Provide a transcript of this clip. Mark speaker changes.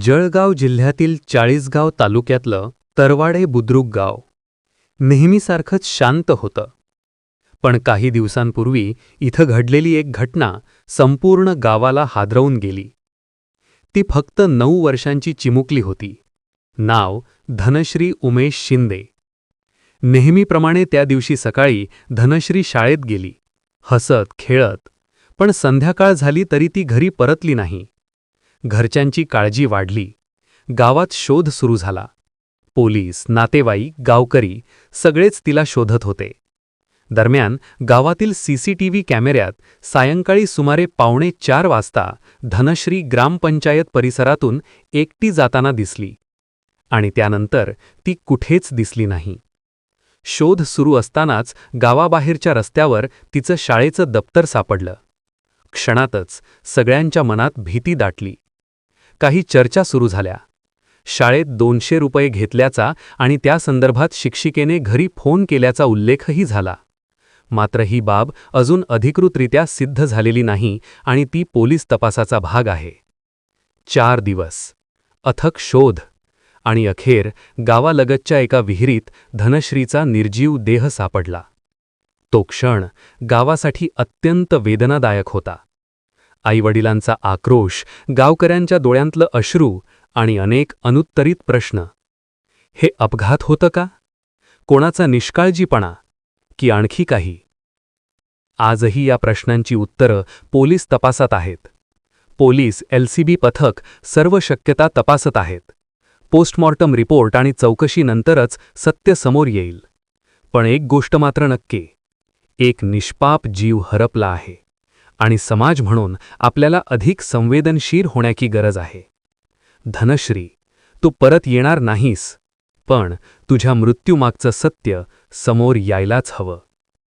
Speaker 1: जळगाव जिल्ह्यातील चाळीसगाव तालुक्यातलं तरवाडे बुद्रुक गाव नेहमीसारखंच शांत होतं. पण काही दिवसांपूर्वी इथं घडलेली एक घटना संपूर्ण गावाला हादरवून गेली. ती फक्त नऊ वर्षांची चिमुकली होती. नाव धनश्री उमेश शिंदे. नेहमीप्रमाणे त्या दिवशी सकाळी धनश्री शाळेत गेली. हसत खेळत पण संध्याकाळ झाली तरी ती घरी परतली नाही. घरच्यांची काळजी वाढली. गावात शोध सुरू झाला. पोलीस नातेवाईक गावकरी सगळेच तिला शोधत होते. दरम्यान गावातील सीसीटीव्ही कॅमेऱ्यात सायंकाळी सुमारे पावणे चार वाजता धनश्री ग्रामपंचायत परिसरातून एकटी जाताना दिसली. आणि त्यानंतर ती कुठेच दिसली नाही. शोध सुरू असतानाच गावाबाहेरच्या रस्त्यावर तिचं शाळेचं दप्तर सापडलं. क्षणातच सगळ्यांच्या मनात भीती दाटली. काही चर्चा सुरू झाल्या. शाळेत दोनशे रुपये घेतल्याचा आणि त्या संदर्भात शिक्षिकेने घरी फोन केल्याचा उल्लेखही झाला. मात्र ही बाब अजून अधिकृतरित्या सिद्ध झालेली नाही आणि ती पोलीस तपासाचा भाग आहे. चार दिवस. अथक शोध. आणि अखेर गावालगतच्या एका विहिरीत धनश्रीचा निर्जीव देह सापडला. तो क्षण गावासाठी अत्यंत वेदनादायक होता. आईवडिलांचा आक्रोश गावकऱ्यांच्या डोळ्यांतलं अश्रू आणि अनेक अनुत्तरित प्रश्न. हे अपघात होतं का? कोणाचा निष्काळजीपणा? की आणखी काही? आजही या प्रश्नांची उत्तरं पोलीस तपासात आहेत. पोलीस एलसीबी पथक सर्व शक्यता तपासत आहेत. पोस्टमॉर्टम रिपोर्ट आणि चौकशीनंतरच सत्य समोर येईल. पण एक गोष्ट मात्र नक्की. एक निष्पाप जीव हरपला आहे. आणि समाज म्हणून आपल्याला अधिक संवेदनशील होण्याची गरज आहे. धनश्री तू परत येणार नाहीस पण तुझ्या मृत्यूमागचं सत्य समोर यायलाच हवं.